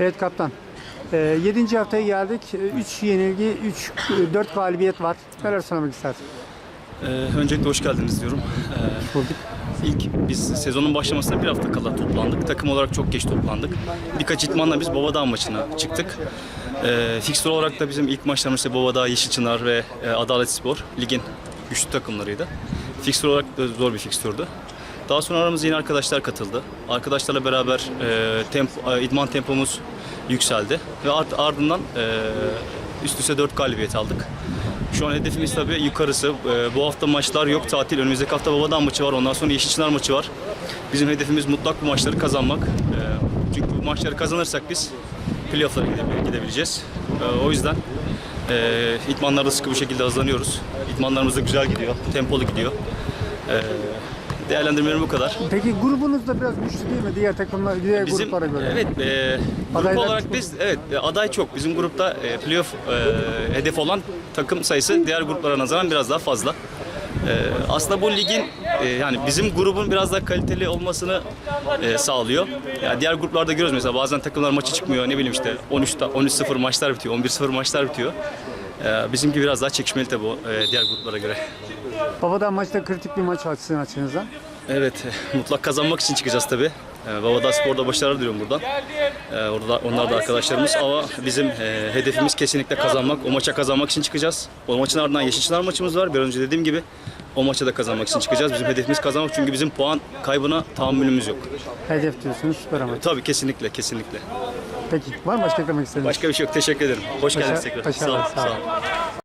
Evet kaptan. Ee, 7. haftaya geldik. 3 yenilgi, 3 4 galibiyet var. Neler söylemek istersin? Ee, öncelikle hoş geldiniz diyorum. Ee, Bulduk. ilk biz sezonun başlamasına bir hafta kala toplandık. Takım olarak çok geç toplandık. Birkaç itmanla biz Bobadağ maçına çıktık. Ee, fikstür olarak da bizim ilk maçlarımız işte Bobadağ, Yeşilçınar ve e, Adalet Spor ligin güçlü takımlarıydı. Fikstür olarak da zor bir fikstürdü. Daha sonra aramıza yeni arkadaşlar katıldı. Arkadaşlarla beraber e, tempo, e, idman tempomuz yükseldi ve art, ardından e, üst üste 4 galibiyet aldık. Şu an hedefimiz tabii yukarısı. Ee, bu hafta maçlar yok, tatil. Önümüzdeki hafta Babadan maçı var, ondan sonra Yeşilçınar maçı var. Bizim hedefimiz mutlak bu maçları kazanmak. Ee, çünkü bu maçları kazanırsak biz playoff'lara gide- gidebileceğiz. Ee, o yüzden e, idmanlarda sıkı bir şekilde hızlanıyoruz. İdmanlarımız da güzel gidiyor, tempolu gidiyor. Ee, değerlendirmelerim bu kadar. Peki grubunuz da biraz güçlü değil mi diğer takımlar, diğer Bizim gruplara göre? evet e, grup Adaylar olarak çok. biz evet e, aday çok. Bizim grupta e, playoff e, hedef olan takım sayısı diğer gruplara nazaran biraz daha fazla. E, aslında bu ligin e, yani bizim grubun biraz daha kaliteli olmasını e, sağlıyor. Yani diğer gruplarda görüyoruz mesela bazen takımlar maçı çıkmıyor ne bileyim işte 13'te 13-0 maçlar bitiyor, 11-0 maçlar bitiyor. E, bizimki biraz daha çekişmeli tabii e, diğer gruplara göre. Babadan maçta kritik bir maç açsın açınızdan. Evet, mutlak kazanmak için çıkacağız tabii. Ee, Babadağ Spor'da başarılar diliyorum buradan. Ee, orada onlar da arkadaşlarımız ama bizim e, hedefimiz kesinlikle kazanmak. O maça kazanmak için çıkacağız. O maçın ardından Yeşilçınar maçımız var. Bir önce dediğim gibi o maça da kazanmak için çıkacağız. Bizim hedefimiz kazanmak çünkü bizim puan kaybına tahammülümüz yok. Hedef diyorsunuz süper amaç. Tabii kesinlikle, kesinlikle. Peki var mı başka eklemek istediğiniz? Başka bir şey yok. Teşekkür ederim. Hoş geldiniz tekrar. Sağ başarılar, olun. sağ Sağ olun.